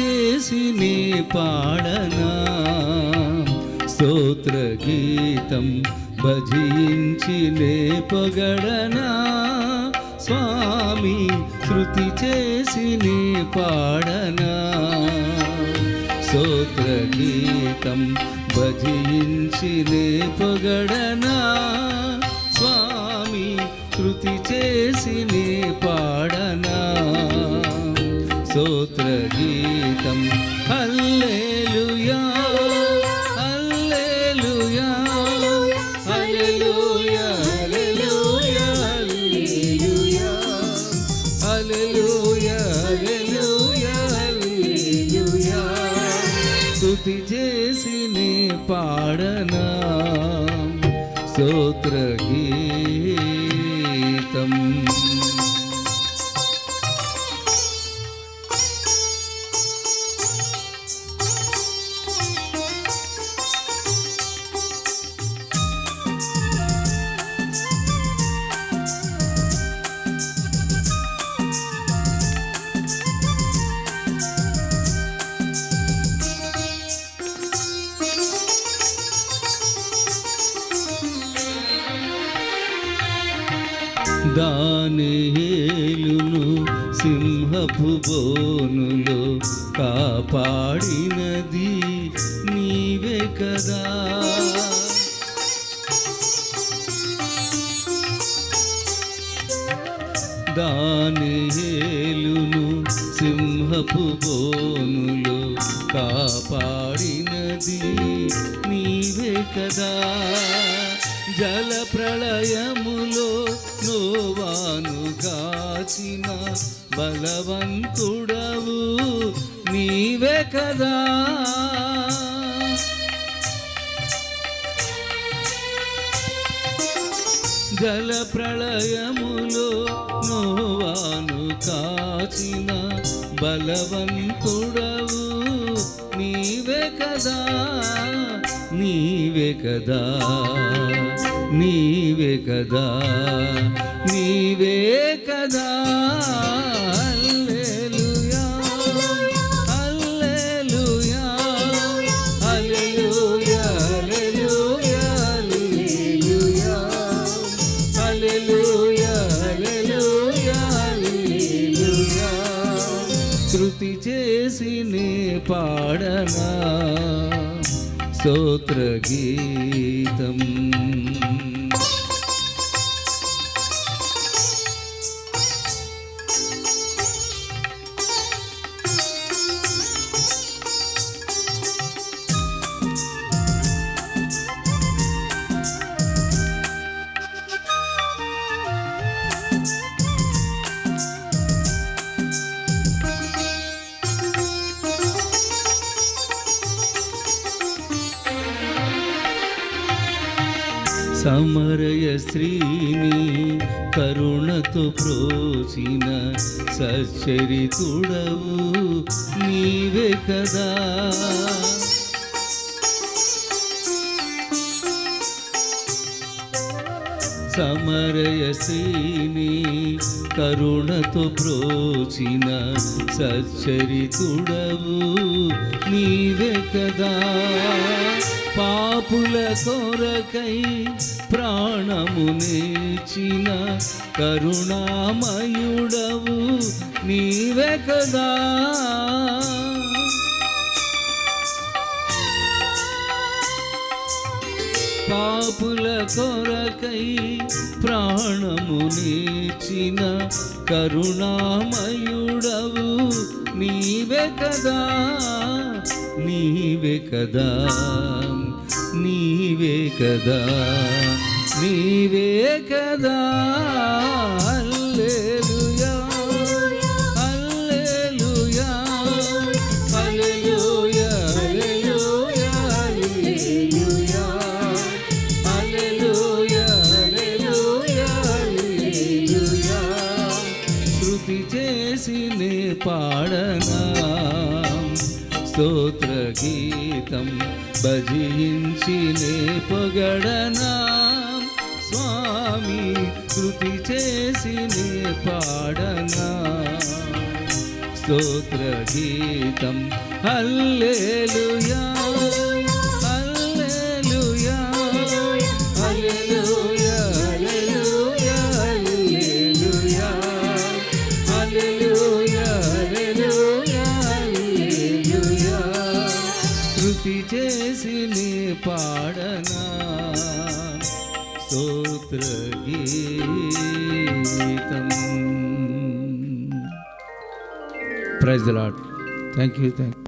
చేసి నీ పాడనా? స్తోత్ర గీతం భజించి నే పొగడనా? స్వామి శృతి చేసి నీ పాడనా? స్తోత్ర గీతం భజించి నే పొగడనా? స్వామి శృతి చేసి నీ పాడనా? స్తోత్ర గీతం స్తుతి చేసి నీ పాడనా? స్తోత్ర గీ దానియేలును సింహపు బోనులో కాపాడినది నీవే కదా. దానియేలును సింహపు బోనులో కాపాడినది నీవే కదా. జల ప్రళయములో నోవాను గాచిన బలవంతుడవు నీవే కదా. జల ప్రళయములో నోవాను కాచిన బలవంతుడవు నీవే కదా నీవే కదా. నీవే కదా నీవే కదా. పాడనా స్తోత్ర గీతం సమరయ శ్రీని కరుణతో ప్రోచిన సచ్చరితుడవు నీవే కదా. సమరయ శ్రీని కరుణతో ప్రోచిన సచ్చరితుడవు నీవే కదా. పాపుల కొరకై ప్రాణము నేర్చిన కరుణామయుడవు నీవే కదా. పాపుల కొరకై ప్రాణము నేర్చిన కరుణామయుడవు నీవే కదా నీవే కదా. నీవే కదా నీవే కదా. హల్లెలూయా హల్లెలూయా హల్లెలూయా హల్లెలూయా హల్లెలూయా శృతి పాడనా స్తోత్ర గీతం భజించినే పొగడనా? స్వామి కృతి చేసినే పాడనా? స్తోత్ర గీతం హల్లేలుయా. శృతి చేసి నీ పాడనా స్తోత్ర గీతం praise lord thank you thank